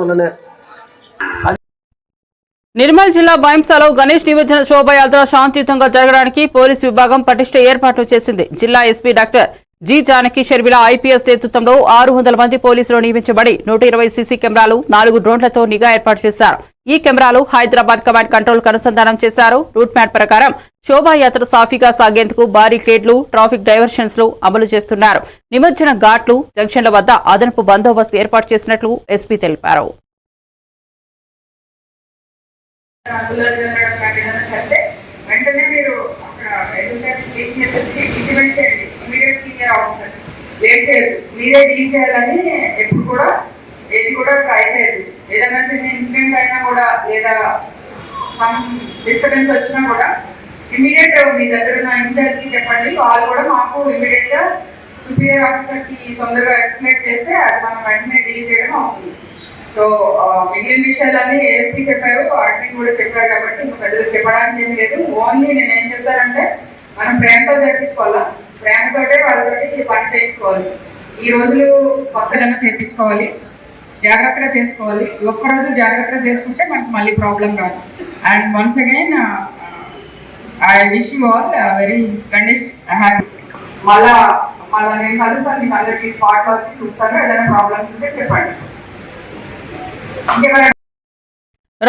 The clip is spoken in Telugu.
వల్లనే. నిర్మల్ జిల్లా బైంసాలో గణేష్ నిమజ్జన శోభయాత్ర శాంతియుతంగా జరగడానికి పోలీసు విభాగం పటిష్ట ఏర్పాట్లు చేసింది. జిల్లా SP doctor G Janaki Sharmila IPS నేతృత్వంలో ఆరు వందల మంది పోలీసులు నియమించబడి నూట ఇరవై సీసీ కెమెరాలు నాలుగు డ్రోన్లతో నిఘా ఏర్పాటు చేశారు. ఈ కెమెరాలు హైదరాబాద్ కమాండ్ కంట్రోల్ అనుసంధానం చేశారు. రూట్ మ్యాప్ ప్రకారం శోభాయాత్ర సాఫీగా సాగేందుకు బారికేడ్లు ట్రాఫిక్ డైవర్షన్స్లు అమలు చేస్తున్నారు. నిమజ్జన ఘాట్లు జంక్షన్ల వద్ద అదనపు బందోబస్తు ఏర్పాటు చేసినట్లు ఎస్పీ తెలిపారు. ఎప్పుడు కూడా ఏది కూడా ట్రై చేయదు ఏదైనా చిన్న ఇన్సిడెంట్ అయినా కూడా లేదా సమ్ డిస్టర్బెన్స్ వచ్చినా కూడా ఇమీడియట్ మీ దగ్గర ఉన్న ఇన్ఛార్జ్కి చెప్పండి? వాళ్ళు కూడా మాకు ఇమీడియట్గా సుపీరియర్ ఆఫీసర్కి తొందరగా ఎస్టిమేట్ చేస్తే అది మనం వెంటనే డీల్ చేయడం అవుతుంది. సో మిగిలిన విషయాలన్నీ ఏఎస్పీ చెప్పారు ఆర్టీ కూడా చెప్పారు కాబట్టి ఇంకా పెద్దగా చెప్పడానికి ఏం లేదు. ఓన్లీ నేను ఏం చెప్తానంటే మనం ప్రేమతో జరిపించుకోవాలా? ప్రేమతోటే వాళ్ళతోటి పని చేయించుకోవాలి. ఈ రోజులు కొత్తగా చేయించుకోవాలి. జాగ్రత్తగా చేసుకోవాలి. ఒక్కరోజు జాగ్రత్తగా చేసుకుంటే మనకు మళ్ళీ ప్రాబ్లం రాదు. And once again I wish you all very Ganesh happy మళ్ళా మళ్ళా నేను కలుస్తాను మీకు అందరికీ స్పాట్లో వచ్చి చూస్తాను ఏదైనా ప్రాబ్లమ్స్ ఉంటే చెప్పండి. ఇంకెవరైనా